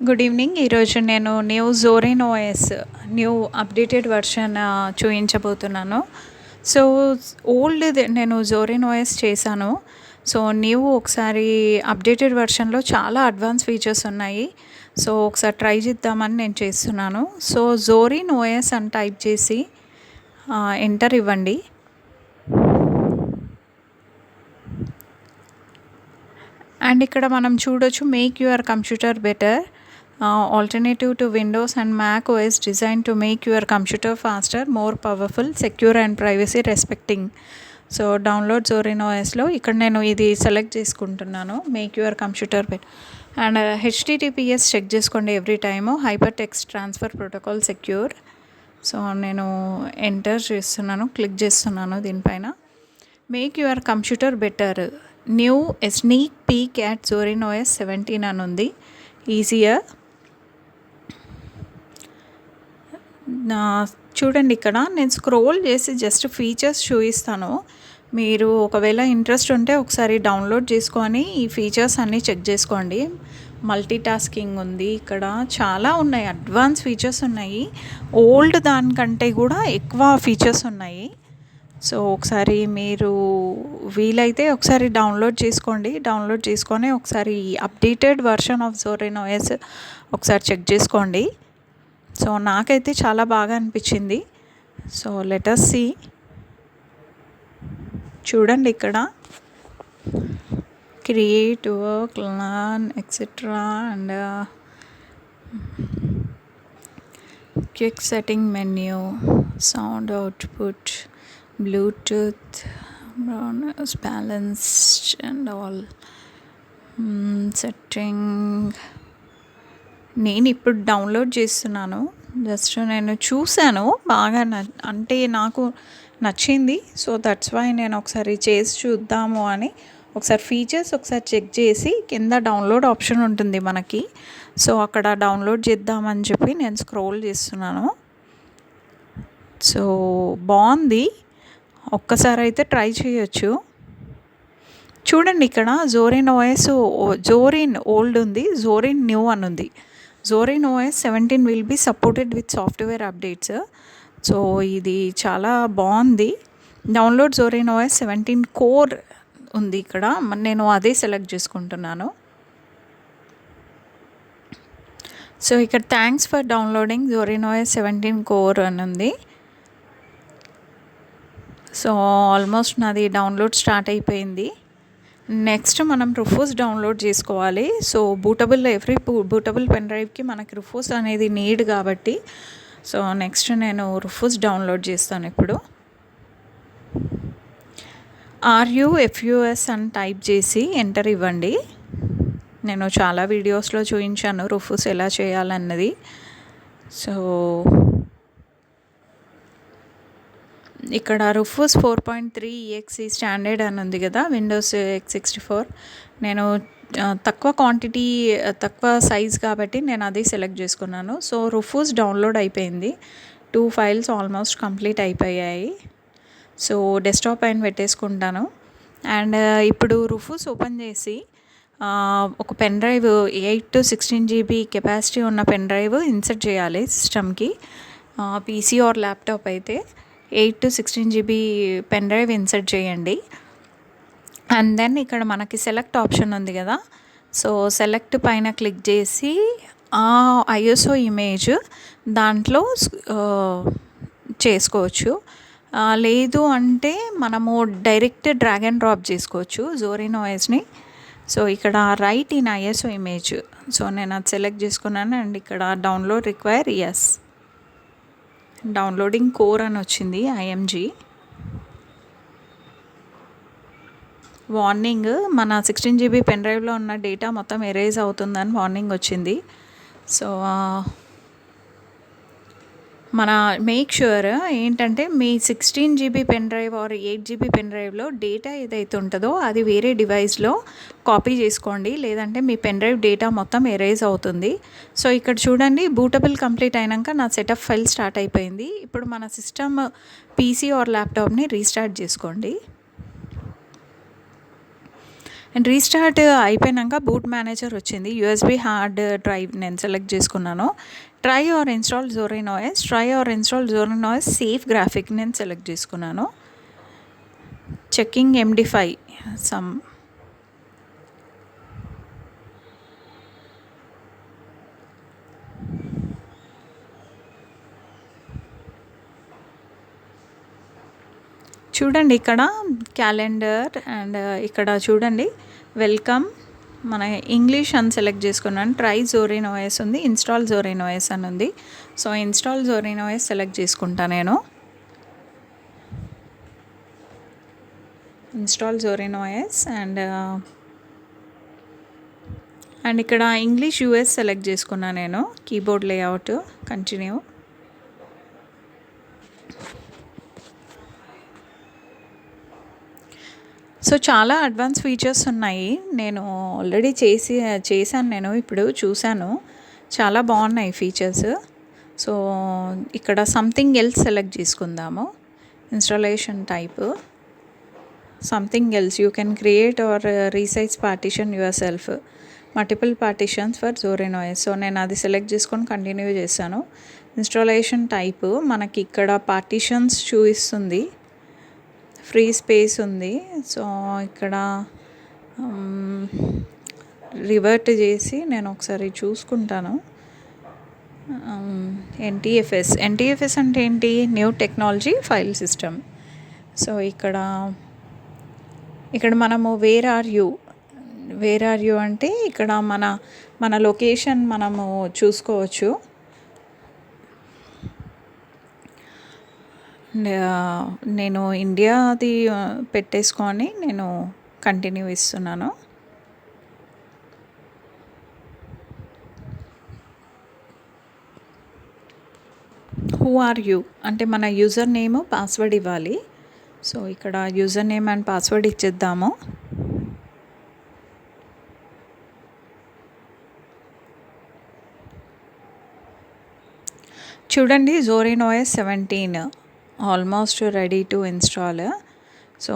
Good evening ఈరోజు నేను new Zorin OS new updated version చూపించబోతున్నాను సో ఓల్డ్ నేను జోరిన్ ఓఎస్ చేశాను. సో న్యూ ఒకసారి అప్డేటెడ్ వర్షన్లో చాలా అడ్వాన్స్ ఫీచర్స్ ఉన్నాయి. సో ఒకసారి ట్రై చేద్దామని నేను చేస్తున్నాను. సో జోరిన్ ఓఎస్ అని టైప్ చేసి ఎంటర్ ఇవ్వండి. అండ్ ఇక్కడ మనం చూడొచ్చు make your computer better alternative to Windows and Mac OS design to make your computer faster more powerful secure and privacy respecting so download జోరిన్ ఓఎస్లో ఇక్కడ నేను ఇది సెలెక్ట్ చేసుకుంటున్నాను make your computer better and HTTPS check చేసుకోండి every time hyper text transfer protocol secure so నేను enter చేస్తున్నాను click చేస్తున్నాను దీనిపైన. Make your computer better new sneak peek at Zorin OS seventeen అని ఉంది. ఈజియర్ నా చూడండి ఇక్కడ నేను స్క్రోల్ చేసి జస్ట్ ఫీచర్స్ చూపిస్తాను. మీరు ఒకవేళ ఇంట్రెస్ట్ ఉంటే ఒకసారి డౌన్లోడ్ చేసుకొని ఈ ఫీచర్స్ అన్నీ చెక్ చేసుకోండి. మల్టీ టాస్కింగ్ ఉంది ఇక్కడ. చాలా ఉన్నాయి అడ్వాన్స్ ఫీచర్స్ ఉన్నాయి. ఓల్డ్ దానికంటే కూడా ఎక్కువ ఫీచర్స్ ఉన్నాయి. సో ఒకసారి మీరు వీలైతే ఒకసారి డౌన్లోడ్ చేసుకోండి. డౌన్లోడ్ చేసుకొని ఒకసారి updated version of Zorin OS ఒకసారి చెక్ చేసుకోండి. సో నాకైతే చాలా బాగా అనిపించింది. So let's see. చూడండి ఇక్కడ. Create work learn etcetera and quick setting menu sound output Bluetooth balance and all setting నేను ఇప్పుడు డౌన్లోడ్ చేస్తున్నాను. జస్ట్ నేను చూశాను. బాగా అంటే నాకు నచ్చింది. సో దట్స్ వై నేను ఒకసారి చేసి చూద్దాము అని ఒకసారి ఫీచర్స్ ఒకసారి చెక్ చేసి కింద డౌన్లోడ్ ఆప్షన్ ఉంటుంది మనకి. సో అక్కడ డౌన్లోడ్ చేద్దామని చెప్పి నేను స్క్రోల్ చేస్తున్నాను. సో బాగుంది. ఒక్కసారి అయితే ట్రై చేయొచ్చు. చూడండి ఇక్కడ జోరిన్ ఓఎస్ జోరిన్ ఓల్డ్ ఉంది. జోరిన్ న్యూ అని ఉంది. Zorin OS seventeen will be supported with software updates so ఇది చాలా బాగుంది. Download Zorin OS seventeen core ఉంది ఇక్కడ. నేను అదే సెలెక్ట్ చేసుకుంటున్నాను. సో ఇక్కడ thanks for downloading Zorin OS seventeen core అని ఉంది. సో ఆల్మోస్ట్ నాది డౌన్లోడ్ స్టార్ట్ అయిపోయింది. నెక్స్ట్ మనం రిఫోస్ డౌన్లోడ్ చేసుకోవాలి. So bootable every bootable pen డ్రైవ్కి మనకి రిఫోస్ అనేది నీడ్ కాబట్టి సో నెక్స్ట్ నేను రిఫోస్ డౌన్లోడ్ చేస్తాను ఇప్పుడు. ఆర్యూ ఎఫ్యూఎస్ అని టైప్ చేసి ఎంటర్ ఇవ్వండి. నేను చాలా వీడియోస్లో చూపించాను రుఫూస్ ఎలా చేయాలన్నది. సో ఇక్కడ Rufus four point three EXE standard అని ఉంది కదా విండోస్ ఎక్స్ సిక్స్టీ ఫోర్ నేను తక్కువ క్వాంటిటీ తక్కువ సైజ్ కాబట్టి నేను అది సెలెక్ట్ చేసుకున్నాను. సో రుఫూస్ డౌన్లోడ్ అయిపోయింది. టూ ఫైల్స్ ఆల్మోస్ట్ కంప్లీట్ అయిపోయాయి. సో డెస్క్టాప్ పైన పెట్టేసుకుంటాను. అండ్ ఇప్పుడు రుఫూస్ ఓపెన్ చేసి ఒక pen drive eight to sixteen GB capacity ఉన్న పెన్ డ్రైవ్ ఇన్సర్ట్ చేయాలి సిస్టమ్కి పీసీ ఆర్ ల్యాప్టాప్ అయితే. Eight to sixteen GB pen drive insert చేయండి. అండ్ దెన్ ఇక్కడ మనకి సెలెక్ట్ ఆప్షన్ ఉంది కదా. సో సెలెక్ట్ పైన క్లిక్ చేసి ఆ ఐఎస్ఓ ఇమేజ్ దాంట్లో చేసుకోవచ్చు. లేదు అంటే మనము డైరెక్ట్ డ్రాగ్ అండ్ డ్రాప్ చేసుకోవచ్చు జోరిన్ ఓఎస్ని సో ఇక్కడ write in ISO image. So నేను అది సెలెక్ట్ చేసుకున్నాను అండ్ ఇక్కడ download requires downloading core అని వచ్చింది ఐఎంజీ. వార్నింగ్ మన సిక్స్టీన్ జీబీ పెన్ డ్రైవ్లో ఉన్న డేటా మొత్తం ఎరేజ్ అవుతుందని వార్నింగ్ వచ్చింది. సో మన మేక్ ష్యూర్ ఏంటంటే మీ sixteen GB pen drive or eight GB pen డ్రైవ్లో డేటా ఏదైతే ఉంటుందో అది వేరే డివైస్లో కాపీ చేసుకోండి. లేదంటే మీ పెన్ డ్రైవ్ డేటా మొత్తం ఎరేజ్ అవుతుంది. సో ఇక్కడ చూడండి బూటబుల్ కంప్లీట్ అయినాక నా సెటప్ ఫైల్ స్టార్ట్ అయిపోయింది. ఇప్పుడు మన సిస్టమ్ పీసీ ఆర్ ల్యాప్టాప్ని రీస్టార్ట్ చేసుకోండి. అండ్ రీస్టార్ట్ అయిపోయినాక బూట్ మేనేజర్ వచ్చింది. యూఎస్బి హార్డ్ డ్రైవ్ నేను సెలెక్ట్ చేసుకున్నాను. Try or install Zorin OS try or install Zorin OS safe graphic నేను సెలెక్ట్ చేసుకున్నాను. చెక్కింగ్ ఎండి ఫైవ్ సమ్ చూడండి ఇక్కడ క్యాలెండర్ అండ్ uh, ఇక్కడ చూడండి. వెల్కమ్ మన ఇంగ్లీష్ అని సెలెక్ట్ చేసుకున్నాను. ట్రై జోరిన్ ఓఎస్ ఉంది. ఇన్స్టాల్ జోరిన్ ఓఎస్ అని ఉంది. So install Zorin OS select చేసుకుంటా నేను. Install Zorin OS and and ఇక్కడ ఇంగ్లీష్ యూఎస్ సెలెక్ట్ చేసుకున్నా నేను. కీబోర్డ్ లేఅవుట్ కంటిన్యూ సో చాలా అడ్వాన్స్ ఫీచర్స్ ఉన్నాయి. నేను ఆల్రెడీ చేసి చేశాను నేను ఇప్పుడు చూశాను. చాలా బాగున్నాయి ఫీచర్స్. సో ఇక్కడ సంథింగ్ ఎల్స్ సెలెక్ట్ చేసుకుందాము. Installation type something else you can create or resize partition yourself multiple partitions for Zorin OS so నేను అది సెలెక్ట్ చేసుకొని కంటిన్యూ చేశాను. ఇన్స్టాలేషన్ టైపు మనకి ఇక్కడ పార్టిషన్స్ చూపిస్తుంది. ఫ్రీ స్పేస్ ఉంది. సో ఇక్కడ రివర్ట్ చేసి నేను ఒకసారి చూసుకుంటాను. ఎన్టీఎఫ్ఎస్ ఎన్టీఎఫ్ఎస్ అంటే ఏంటి? New technology file system. So ఇక్కడ ఇక్కడ మనము where are you where are you అంటే ఇక్కడ మన మన లొకేషన్ మనము చూసుకోవచ్చు. నేను ఇండియాది పెట్టేసుకొని నేను కంటిన్యూ ఇస్తున్నాను. హూ ఆర్ యూ అంటే మన యూజర్ నేమ్ పాస్వర్డ్ ఇవ్వాలి. సో ఇక్కడ యూజర్ నేమ్ అండ్ పాస్వర్డ్ ఇచ్చేద్దాము. చూడండి Zorin seventeen almost ready to install. So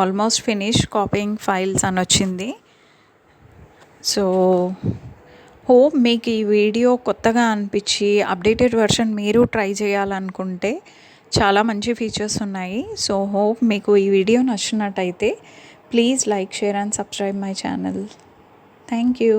almost finish copying files అని వచ్చింది. సో హోప్ మీకు ఈ వీడియో కొత్తగా అనిపించి అప్డేటెడ్ వెర్షన్ మీరు ట్రై చేయాలనుకుంటే చాలా మంచి ఫీచర్స్ ఉన్నాయి. సో హోప్ మీకు ఈ వీడియో నచ్చినట్టయితే please like share and subscribe my channel. Thank you.